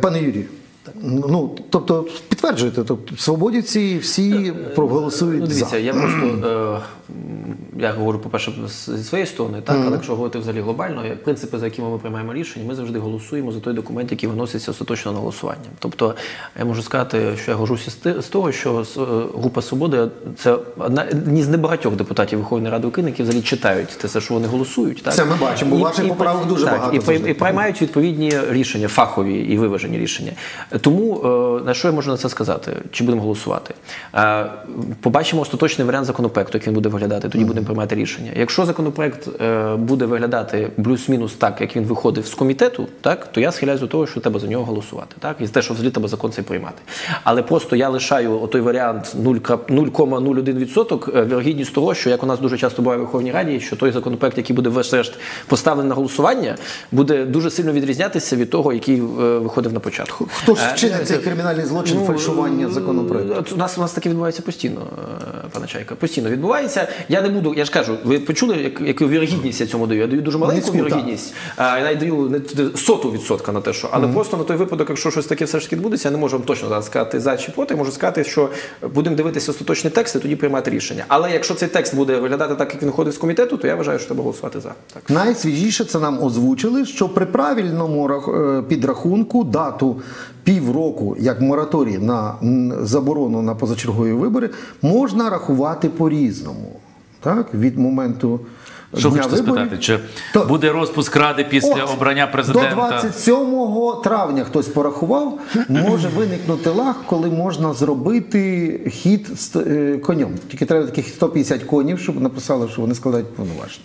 Пане Юрію, ну тобто підтверджуєте, тобто свободівці всі проголосують Ну, дивіться, за. я просто е, я говорю, по-перше, зі своєї сторони, так, але якщо говорити взагалі глобально, принципи, за якими ми приймаємо рішення, ми завжди голосуємо за той документ, який виноситься остаточно на голосування. Тобто я можу сказати, що я горжуся з того, що е, група Свободи це одна ні з небагатьох депутатів Верховної Ради України, які взагалі читають те, за що вони голосують. Так? Це ми бачимо, ваших поправок дуже так, багато І, завжди. і приймають відповідні рішення, фахові і виважені рішення. Тому е, на що я можу на це сказати? Чи будемо голосувати? Е, Побачимо остаточний варіант законопроекту, як він буде виглядати, тоді будемо приймати рішення. Якщо законопроект е, буде виглядати плюс-мінус так, як він виходив з комітету, так то я схиляюсь до того, що треба за нього голосувати. Так і те, що взагалі треба закон цей приймати. Але просто я лишаю той варіант 0,01% е, вірогідність того, що як у нас дуже часто буває в Верховній Раді, що той законопроект, який буде врешті-решт поставлений на голосування, буде дуже сильно відрізнятися від того, який е, виходив на початку. Хто ж вчинив цей кримінальний злочин Ну, фальшування законопроекту? У нас у нас таке відбувається постійно, пане Чайка. Постійно відбувається. Я не буду, я ж кажу, ви почули, як, яку вірогідність я цьому даю? Я даю дуже маленьку Низьку, так. вірогідність. А, я навіть даю не соту відсотка на те, що. Але просто на той випадок, якщо щось таке все ж таки відбудеться, я не можу вам точно зараз сказати за чи проти. Я можу сказати, що будемо дивитися остаточні тексти, тоді приймати рішення. Але якщо цей текст буде виглядати так, як він ходить з комітету, то я вважаю, що треба голосувати за. Так. Найсвіжіше це нам озвучили, що при правильному е, підрахунку дату півроку як мораторій на заборону на позачергові вибори можна рахувати по-різному. Так, від моменту Що дня хочете виборів. спитати? Чи То- буде розпуск ради після От, обрання До президента? 27 травня хтось порахував, може виникнути лаг, коли можна зробити хід з е, конем. Тільки треба таких 150 конів, щоб написали, що вони складають повноваження.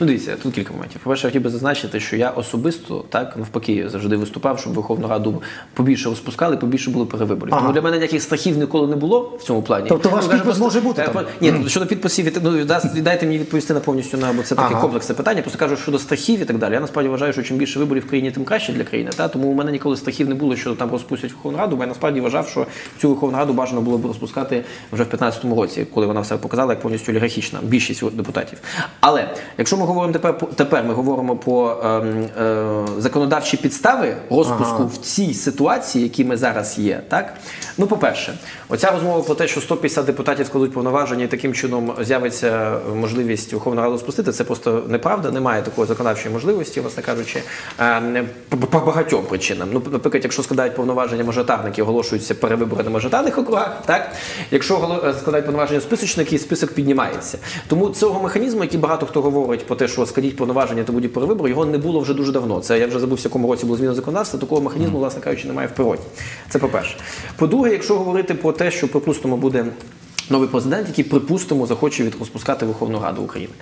Ну, дивіться, тут кілька моментів. По-перше, я хотів би зазначити, що я особисто так навпаки завжди виступав, щоб Верховну Раду побільше розпускали, побільше було перевиборів. Ага. Тому для мене ніяких страхів ніколи не було в цьому плані. Тобто ваш Ну, кажу, підпис може бути там? Ні, ну, щодо підписів, ну віддайте мені відповісти на повністю на бо це таке Ага. комплексне питання. Просто кажу щодо страхів і так далі. Я насправді вважаю, що чим більше виборів в країні, тим краще для країни. Та тому у мене ніколи страхів не було, що там розпустять Верховну Раду. Бо я насправді вважав, що цю Верховну Раду бажано було б розпускати вже в 15-му році, коли вона все показала як повністю олігархічна більшість депутатів. Але якщо ми говоримо тепер тепер, ми говоримо про ем, е, законодавчі підстави розпуску в цій ситуації, які ми зараз є. Так ну, по-перше, оця розмова про те, що 150 депутатів складуть повноваження і таким чином з'явиться можливість Верховної Ради розпустити, це просто неправда. Немає такої законодавчої можливості, власне кажучи, е, по, багатьом причинам. Ну, наприклад, якщо складають повноваження мажоритарники, оголошуються перевибори на мажоритарних округах, так якщо е, складають повноваження списочники, список піднімається. Тому цього механізму, який багато хто говорить про те, що складіть повноваження та будуть перевибори, його не було вже дуже давно. Це я вже забув, в якому році було зміна законодавства. Такого механізму, власне кажучи, немає в природі. Це по-перше. По-друге, якщо говорити про те, що припустимо буде. Новий президент, який припустимо захоче від розпускати Верховну Раду України.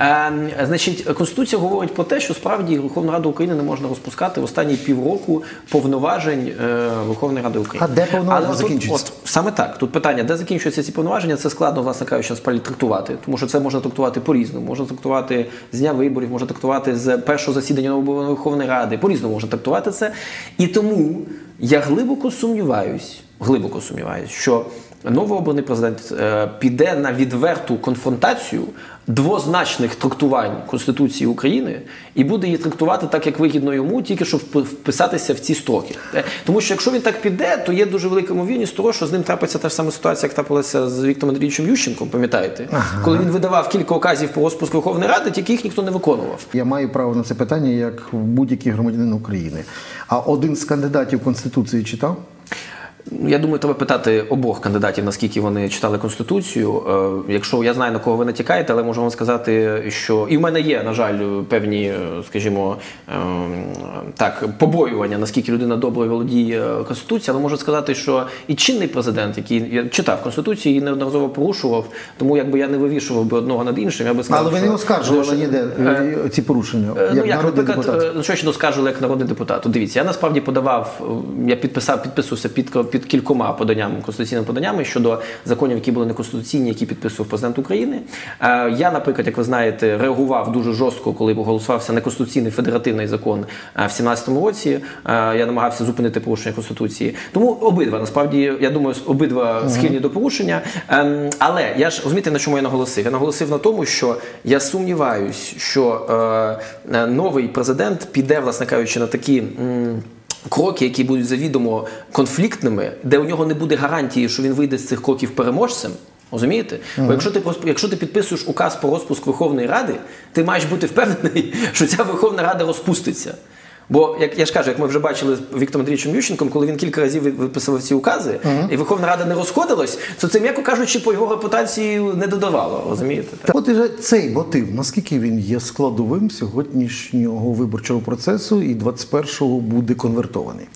Е, значить, конституція говорить про те, що справді Верховну Раду України не можна розпускати в останні півроку повноважень е, Верховної Ради України. А де повноваження Але от? От, саме так. Тут питання, де закінчуються ці повноваження, це складно, власне кажучи, насправді трактувати, тому що це можна трактувати по-різному. Можна трактувати з дня виборів, можна трактувати з першого засідання нової Верховної Ради. По-різному можна трактувати це. І тому я глибоко сумніваюсь, глибоко сумніваюсь, що новообраний президент е, піде на відверту конфронтацію двозначних трактувань Конституції України і буде її трактувати так, як вигідно йому, тільки щоб вп- вписатися в ці строки. Е, Тому що якщо він так піде, то є дуже велика ймовірність того, що з ним трапиться та ж сама ситуація, як трапилася з Віктором Андрійовичем Ющенком, пам'ятаєте, коли він видавав кілька указів по розпуску Верховної Ради, тільки їх ніхто не виконував. Я маю право на це питання як будь-який громадянин України. А один з кандидатів Конституції читав? Я думаю, треба питати обох кандидатів, наскільки вони читали конституцію. Е, Якщо я знаю на кого ви натякаєте, але можу вам сказати, що і в мене є, на жаль, певні, е, скажімо, ем, так, побоювання, наскільки людина добре володіє конституцією, але можу сказати, що і чинний президент, який читав конституцію і неодноразово порушував, тому якби я не вивішував би одного над іншим, я би сказав, Але ви не оскаржували ніде е, ці порушення, як ну, як, наприклад, депутат. ну, що ще доскажу як народний депутат. Дивіться, я насправді подавав, я підписав, підписувався під, під кількома поданнями, конституційними поданнями щодо законів, які були неконституційні, які підписував президент України. Е, Я, наприклад, як ви знаєте, реагував дуже жорстко, коли голосувався неконституційний федеративний закон е, в 17-му році. Е, Я намагався зупинити порушення конституції. Тому обидва насправді я думаю, обидва схильні до порушення. Ем, Але я ж розумієте, на чому я наголосив? Я наголосив на тому, що я сумніваюсь, що новий президент піде, власне кажучи, на такі. Кроки, які будуть завідомо конфліктними, де у нього не буде гарантії, що він вийде з цих кроків переможцем. Розумієте? Бо якщо ти якщо ти підписуєш указ про розпуск Верховної Ради, ти маєш бути впевнений, що ця Верховна Рада розпуститься. Бо як я ж кажу, як ми вже бачили з Віктором Андрійовичем Ющенком, коли він кілька разів ви- виписував ці укази, і Верховна Рада не розходилась, то це, м'яко кажучи, по його репутації не додавало. Розумієте? Так. От і цей мотив, наскільки він є складовим сьогоднішнього виборчого процесу і 21-го буде конвертований?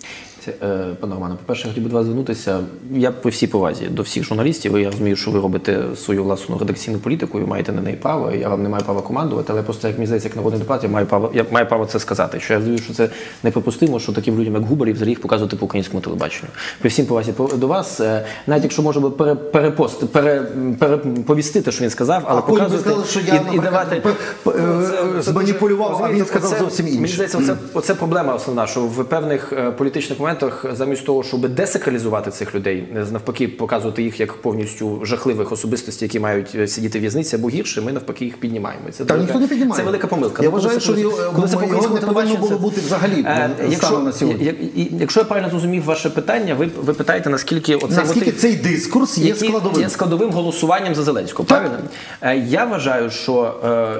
Е, Пане Романе, по-перше, хотів би до вас звернутися. Я при всій повазі до всіх журналістів. і Я розумію, що ви робите свою власну редакційну політику, ви маєте на неї право. Я вам не маю права командувати, але просто як мені здається, як народний депутат, я маю право, я маю право це сказати. Що я розумію, що це неприпустимо, що таким людям, як Губарів, взагалі їх показувати по українському телебаченню. При всім повазі по- до вас, е, навіть якщо може би пере, перепост, пере, переповісти те, що він сказав, але А показувати сказали, що я, і, і давати е, зманіпулював, а він сказав зовсім інше. Мені здається, оце, оце проблема основна, що в певних політичних моментах, замість того, щоб десакралізувати цих людей, е, навпаки, показувати їх як повністю жахливих особистостей, які мають е, сидіти в в'язниці або гірше, ми навпаки їх піднімаємо. Це Та велика- ніхто не піднімає. Це велика помилка. Я Ну, коли вважаю, що коли це його не повинно було бути взагалі, Е, якщо- на сьогодні. я- і- Якщо я правильно зрозумів ваше питання, ви, ви питаєте, наскільки оцей Наскільки мотив... цей дискурс є який складовим? є складовим голосуванням за Зеленського. Правильно? Е, Я вважаю, що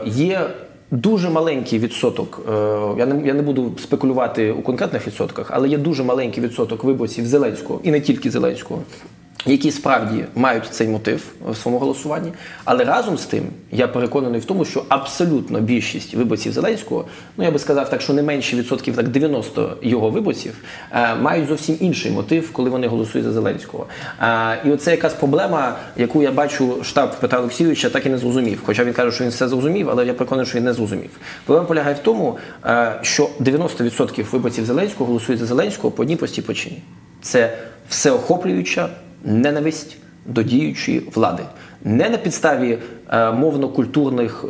е, є. Дуже маленький відсоток. е, Я не я не буду спекулювати у конкретних відсотках, але є дуже маленький відсоток виборців Зеленського і не тільки Зеленського, які справді мають цей мотив в своєму голосуванні. Але разом з тим я переконаний в тому, що абсолютно більшість виборців Зеленського, ну я би сказав так, що не менше відсотків, так 90 його виборців, е, мають зовсім інший мотив, коли вони голосують за Зеленського. Е, І оце якась проблема, яку я бачу, штаб Петра Олексійовича так і не зрозумів. Хоча він каже, що він все зрозумів, але я переконаний, що він не зрозумів. Проблема полягає в тому, е, що 90% виборців Зеленського голосують за Зеленського по одній простій причині. Це всеохоплююча ненависть до діючої влади. Не на підставі е, мовно-культурних е,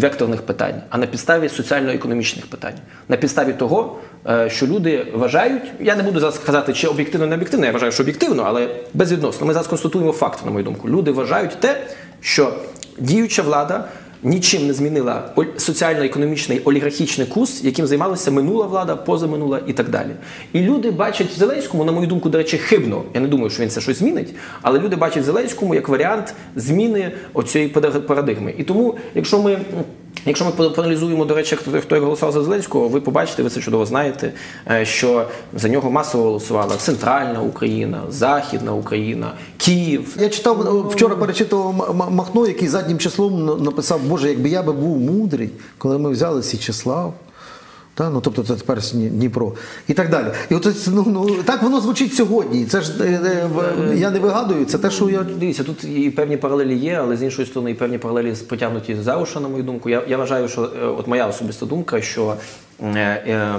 векторних питань, а на підставі соціально-економічних питань. На підставі того, е, що люди вважають, я не буду зараз казати, чи об'єктивно, не об'єктивно, я вважаю, що об'єктивно, але безвідносно. Ми зараз констатуємо факт, на мою думку. Люди вважають те, що діюча влада нічим не змінила соціально-економічний олігархічний курс, яким займалася минула влада, позаминула і так далі. І люди бачать в Зеленському, на мою думку, до речі, хибно. Я не думаю, що він це щось змінить, але люди бачать в Зеленському як варіант зміни оцієї парадигми. І тому, якщо ми. Якщо ми поаналізуємо, до речі, хто, хто голосував за Зеленського, ви побачите, ви це чудово знаєте, е, що за нього масово голосувала Центральна Україна, Західна Україна, Київ. Я читав е, вчора перечитував Махно, який заднім числом написав, Боже, якби я би був мудрий, коли ми взяли Січеслав. Та, ну, тобто це тепер Дніпро і так далі. І от ну, ну, так воно звучить сьогодні. Це ж е, е, я не вигадую, це те, що я. Дивіться, тут і певні паралелі є, але з іншої сторони, і певні паралелі потягнуті за уші, на мою думку. Я, я вважаю, що е, от моя особиста думка, що е, е,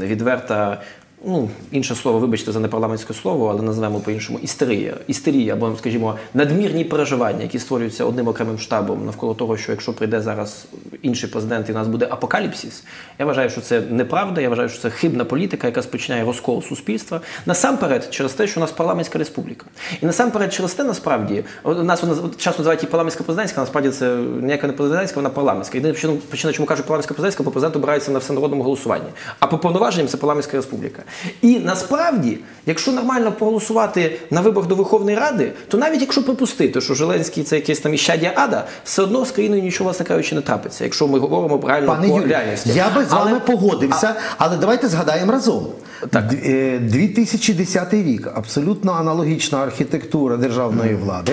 відверта. Ну, інше слово, вибачте за непарламентське слово, але називаємо по-іншому істерія. Істерія, або, скажімо, надмірні переживання, які створюються одним окремим штабом навколо того, що якщо прийде зараз інший президент і у нас буде апокаліпсис, я вважаю, що це неправда. Я вважаю, що це хибна політика, яка спричиняє розкол суспільства. Насамперед, через те, що у нас парламентська республіка. І насамперед, через те, насправді, у нас вона часто називають її парламентська президентська, насправді це ніяка не президентська, вона парламентська. Єдине причина, чому кажуть парламентська президентська, бо президент обирається на всенародному голосуванні. А по повноваженням це парламентська республіка. І насправді, якщо нормально проголосувати на виборах до Верховної Ради, то навіть якщо припустити, що Зеленський це якесь там іщадія ада, все одно з країною нічого власне кажучи не трапиться, якщо ми говоримо реально Пане по Юрію, реальності. я би з Але- вами погодився, але давайте згадаємо разом. Так. Д- е, 2010 рік абсолютно аналогічна архітектура державної влади.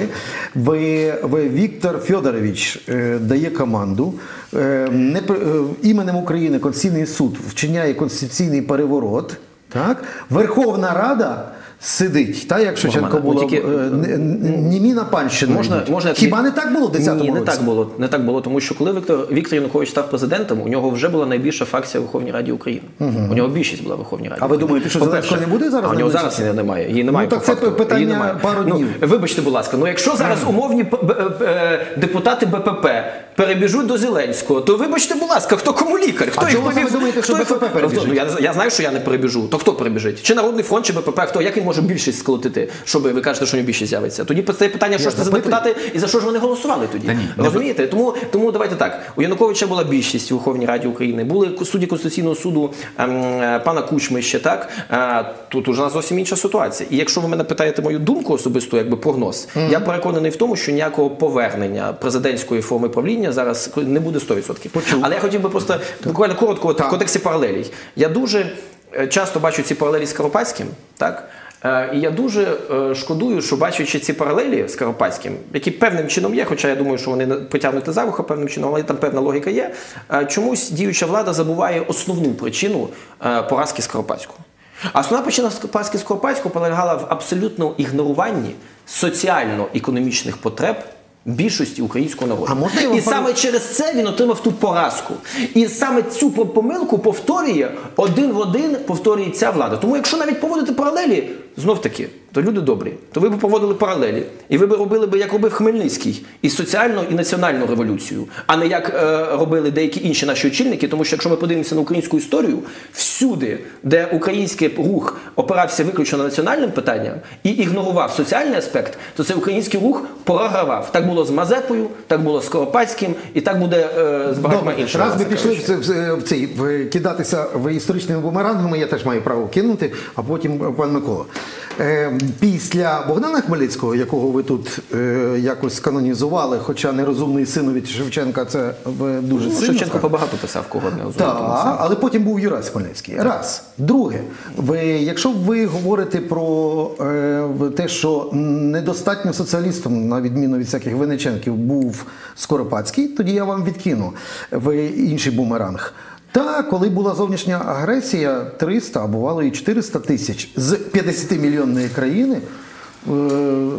Ви, ви Віктор Федорович е, дає команду. е, не, е, іменем України Конституційний суд вчиняє конституційний переворот. Так? Верховна Рада сидить, так, як Шевченко було ну, тільки- е, н- н- німіна панщина. Можна, можна Хіба не так було в 10-му Ні, не році? так було. Не так було, тому що коли Віктор Віктор Янукович став президентом, у нього вже була найбільша фракція в Верховній Раді України. У нього більшість була в Верховній Раді. А ви думаєте, що Зеленського не буде зараз А у нього зараз її немає. Її немає. Ну, так це факту. питання немає. пару ну, днів. Вибачте, будь ласка, ну якщо зараз умовні е, депутати БПП перебіжуть до Зеленського, то вибачте, будь ласка, хто кому лікар? Хто А ви повів- думаєте, що хто їх- БПП перебіжить? Ну, я, я знаю, що я не перебіжу. То хто перебіжить? Чи Народний фронт, чи БПП? Хто? Як він може більшість сколотити, щоб ви кажете, що нього більшість з'явиться? Тоді постає питання, що ж це за депутати і за що ж вони голосували тоді? Ні, не Розумієте? Тому, тому давайте так. У Януковича була більшість у Верховній Раді України. Були судді Конституційного суду ем, е, пана Кучми ще так. Е, тут уже нас зовсім інша ситуація. І якщо ви мене питаєте мою думку особисту, якби прогноз, я переконаний в тому, що ніякого повернення президентської форми правління зараз не буде 100%. Але я хотів би просто буквально коротко от, в контексті паралелей. Я дуже е, часто бачу ці паралелі з Каропацьким, так? Е, І я дуже е, шкодую, що бачачи ці паралелі з Каропацьким, які певним чином є, хоча я думаю, що вони потягнуті за вуха певним чином, але там певна логіка є. Чомусь діюча влада забуває основну причину поразки Скоропадського. А основна причина поразки Скоропадського полягала в абсолютному ігноруванні соціально-економічних потреб. Більшості українського народу. А можна і саме через це він отримав ту поразку. І саме цю помилку повторює один в один повторює ця влада. Тому якщо навіть поводити паралелі, знов таки, то люди добрі, то ви б поводили паралелі. І ви б робили би, як робив Хмельницький, і соціальну, і національну революцію, а не як е, робили деякі інші наші очільники. Тому що якщо ми подивимося на українську історію, всюди, де український рух опирався виключно на національним питанням і ігнорував соціальний аспект, то цей український рух програвав. Так було з Мазепою, так було з Коропацьким, і так буде е, з багатьма іншими. раз ми пішли кажучи. в, в, цей в кидатися в історичними бумерангами, я теж маю право кинути, а потім пан Микола. Е, після Богдана Хмельницького, якого ви тут е, якось канонізували, хоча нерозумний син від Шевченка, це ви дуже Ну, сильно. Шевченко побагато писав кого не. Так, але потім був Юрась Хмельницький. Раз. Друге, ви, якщо ви говорите про е, те, що недостатньо соціалістом, на відміну від всяких Винниченків, був Скоропадський, тоді я вам відкину в інший бумеранг. Та коли була зовнішня агресія, 300, а бувало і 400 тисяч з 50-мільйонної країни е,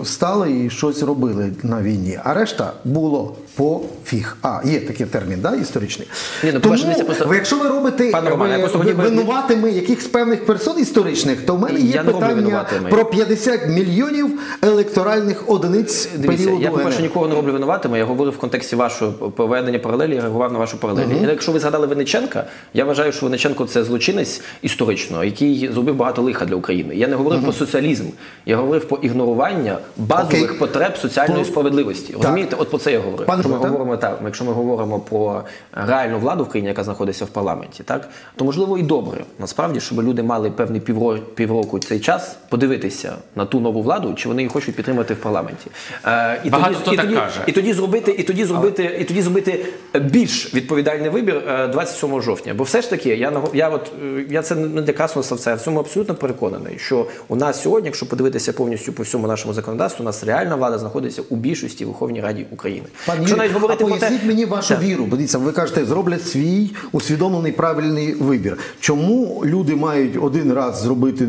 стали і щось робили на війні. А решта було пофіг. А, є такий термін, да, історичний. Ні, ну, Тому, по-перше, просто- ви- якщо ви робите Пане Романе, я ви, ви, винуватими якихось певних персон історичних, то в мене є Я питання про 50 мільйонів електоральних одиниць Дивіться, періоду я по-перше нікого не роблю винуватими. Я говорив в контексті вашого проведення паралелі, я реагував на вашу паралелі. І Якщо ви згадали Винниченка, я вважаю, що Винниченко це злочинець історично, який зробив багато лиха для України. Я не говорив про соціалізм, я говорив про ігнорування базових Окей. потреб соціальної Про- справедливості. Розумієте, от про це я. Пане Якщо ми говоримо так, якщо ми говоримо про реальну владу в країні, яка знаходиться в парламенті, так то можливо і добре насправді, щоб люди мали певний півро, півроку цей час подивитися на ту нову владу, чи вони її хочуть підтримати в парламенті. Е, і Багато тоді, хто і так тоді, каже. І тоді зробити, і тоді зробити, і тоді зробити більш відповідальний вибір е, 27 жовтня. Бо все ж таки, я я от е, я це не для красного словця, я в цьому абсолютно переконаний, що у нас сьогодні, якщо подивитися повністю по всьому нашому законодавству, у нас реальна влада знаходиться у більшості в Верховній Раді України. Пан Якщо навіть говорити а про те, поясніть мені вашу Так. віру. Бо Дивіться, ви кажете, зроблять свій усвідомлений правильний вибір. Чому люди мають один раз зробити е,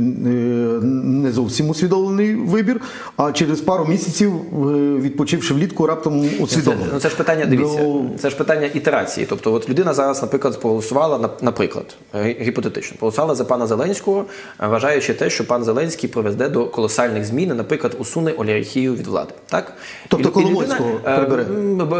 не зовсім усвідомлений вибір, а через пару місяців, е, відпочивши влітку, раптом Це, усвідомлений? ну, це ж питання, дивіться, Ну, це ж питання ітерації. Тобто, от людина зараз, наприклад, проголосувала, на- наприклад, гіпотетично, проголосувала за пана Зеленського, вважаючи те, що пан Зеленський приведе до колосальних змін, наприклад, усуне олігархію від влади. Так? Тобто І- і людина, Коломойського е, прибере?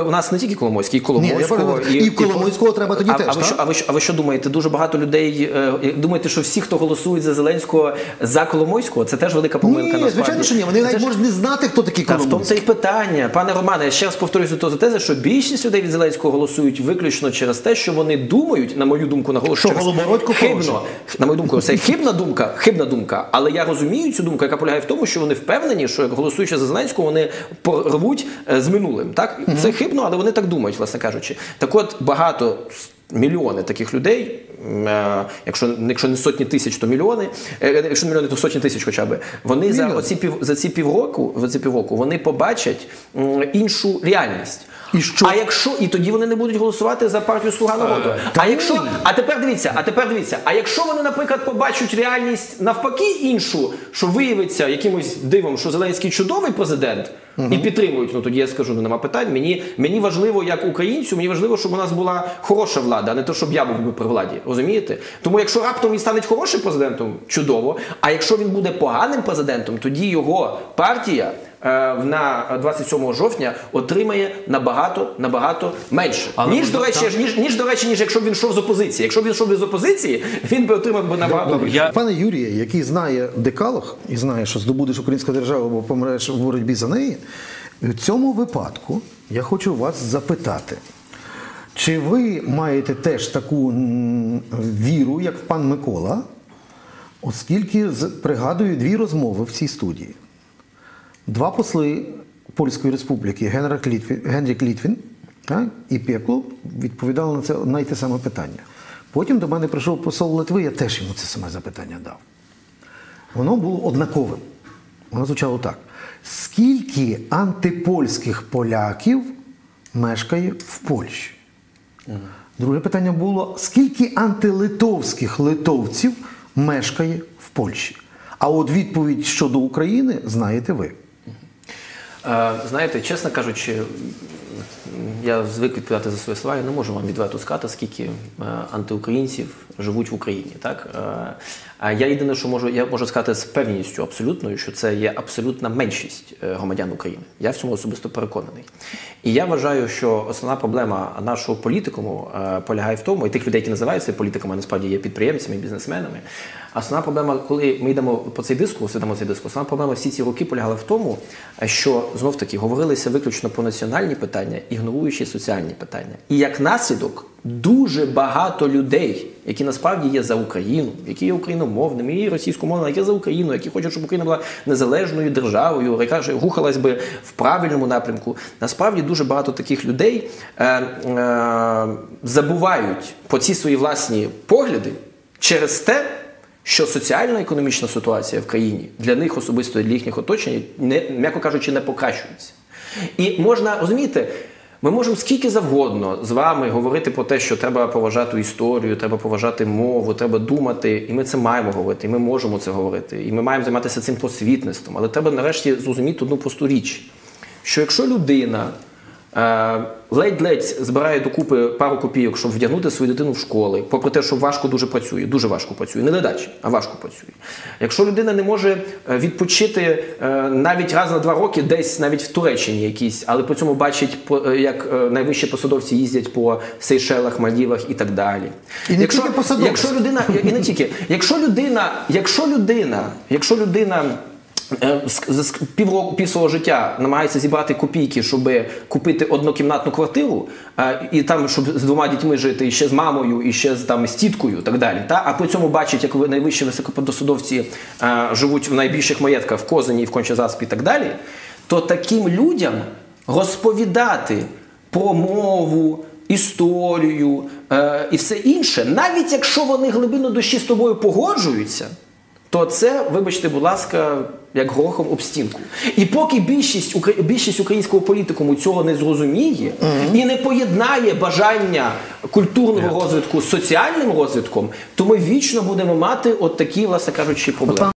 У нас не тільки Коломойський, і Коломойського. я перепрошую. І Коломойського треба тоді а, теж, а, ви так? що, а, ви, а ви що думаєте? Дуже багато людей е, думаєте, що всі, хто голосують за Зеленського за Коломойського, це теж велика помилка. Ні, звичайно, що ні. Вони навіть можуть не знати, хто такий та в тому це і питання, пане Романе. Я ще раз повторюю до тези, що більшість людей від Зеленського голосують виключно через те, що вони думають, на мою думку, наголошую, хибно. На мою думку, це хибна думка, хибна думка. Але я розумію цю думку, яка полягає в тому, що вони впевнені, що як голосуючи за Зеленського, вони порвуть е, з минулим. Так це хибно, але вони так думають, власне кажучи. Так, от багато. Мільйони таких людей, е, якщо, якщо не сотні тисяч, то мільйони, е, якщо не мільйони, то сотні тисяч хоча б. Вони за оці пів за ці півроку, за ці півроку вони побачать іншу реальність. І що? А якщо і тоді вони не будуть голосувати за партію Слуга народу. а якщо а тепер дивіться, а тепер дивіться, а якщо вони, наприклад, побачать реальність навпаки іншу, що виявиться якимось дивом, що Зеленський чудовий президент. І підтримують, ну тоді я скажу, ну нема питань. Мені, мені важливо, як українцю, мені важливо, щоб у нас була хороша влада, а не то, щоб я був би при владі. Розумієте? Тому якщо раптом він стане хорошим президентом, чудово. А якщо він буде поганим президентом, тоді його партія е, на 27 жовтня отримає набагато набагато менше. Але ніж, до речі, ніж, ніж до речі, ніж якщо б він йшов з опозиції. Якщо б він йшов з опозиції, він би отримав би набагато більше. Я- Пане Юріє, який знає декалог і знає, що здобудеш українську державу або помреш в боротьбі за неї, в цьому випадку я хочу вас запитати. Чи ви маєте теж таку віру, як пан Микола, оскільки з- пригадую дві розмови в цій студії. Два посли Польської республіки Генрик Літвін, Генрік Літвін так, і Пекло відповідали на це одне те саме питання. Потім до мене прийшов посол Литви, я теж йому це саме запитання дав. Воно було однаковим. Воно звучало так: скільки антипольських поляків мешкає в Польщі? Друге питання було: скільки антилитовських литовців мешкає в Польщі? А от відповідь щодо України знаєте ви. Е, Знаєте, чесно кажучи, я звик відповідати за свої слова, я не можу вам відверто сказати, скільки е, антиукраїнців живуть в Україні. Так? Я єдине, що можу, я можу сказати з певністю абсолютною, що це є абсолютна меншість е, громадян України. Я в цьому особисто переконаний. І я вважаю, що основна проблема нашого політикуму е, полягає в тому, і тих людей, які називаються політиками, насправді є підприємцями і бізнесменами. Основна проблема, коли ми йдемо по цей дискурс, йдемо цей дискурс, основна проблема всі ці роки полягала в тому, що знов таки говорилися виключно про національні питання, ігноруючи соціальні питання. І як наслідок дуже багато людей, які насправді є за Україну, які є україномовними, і російськомовними, які є за Україну, які хочуть, щоб Україна була незалежною державою, яка ж рухалась би в правильному напрямку. Насправді дуже багато таких людей е, е, забувають про ці свої власні погляди через те. Що соціально-економічна ситуація в країні для них особисто для їхніх оточень, не, м'яко кажучи, не покращується. І можна розумієте, ми можемо скільки завгодно з вами говорити про те, що треба поважати історію, треба поважати мову, треба думати, і ми це маємо говорити, і ми можемо це говорити, і ми маємо займатися цим просвітництвом. Але треба нарешті зрозуміти одну просту річ: що якщо людина ледь-ледь збирає докупи пару копійок, щоб вдягнути свою дитину в школи, попри те, що важко дуже працює, дуже важко працює, не ледачі, а важко працює. Якщо людина не може е, відпочити е, навіть раз на два роки, десь навіть в Туреччині якісь, але по цьому бачить, е, як е, найвищі посадовці їздять по Сейшелах, Мальдівах і так далі. І не тільки посадовці. якщо людина, і не тільки, якщо людина, якщо людина, якщо людина. Е, з- півроку пів свого життя намагається зібрати копійки, щоб купити однокімнатну квартиру, е, і там, щоб з двома дітьми жити, і ще з мамою, і ще з там з тіткою, так далі. Та? А при цьому бачить, як ви- найвищі високопосадовці е, живуть в найбільших маєтках в Козині, в Кончезаспі і так далі, то таким людям розповідати про мову, історію і все інше, навіть якщо вони глибину душі з тобою погоджуються, то це, вибачте, будь ласка, як горохом об стінку. І поки більшість, більшість українського політикуму цього не зрозуміє і не поєднає бажання культурного розвитку з соціальним розвитком, то ми вічно будемо мати от такі, власне кажучи, проблеми.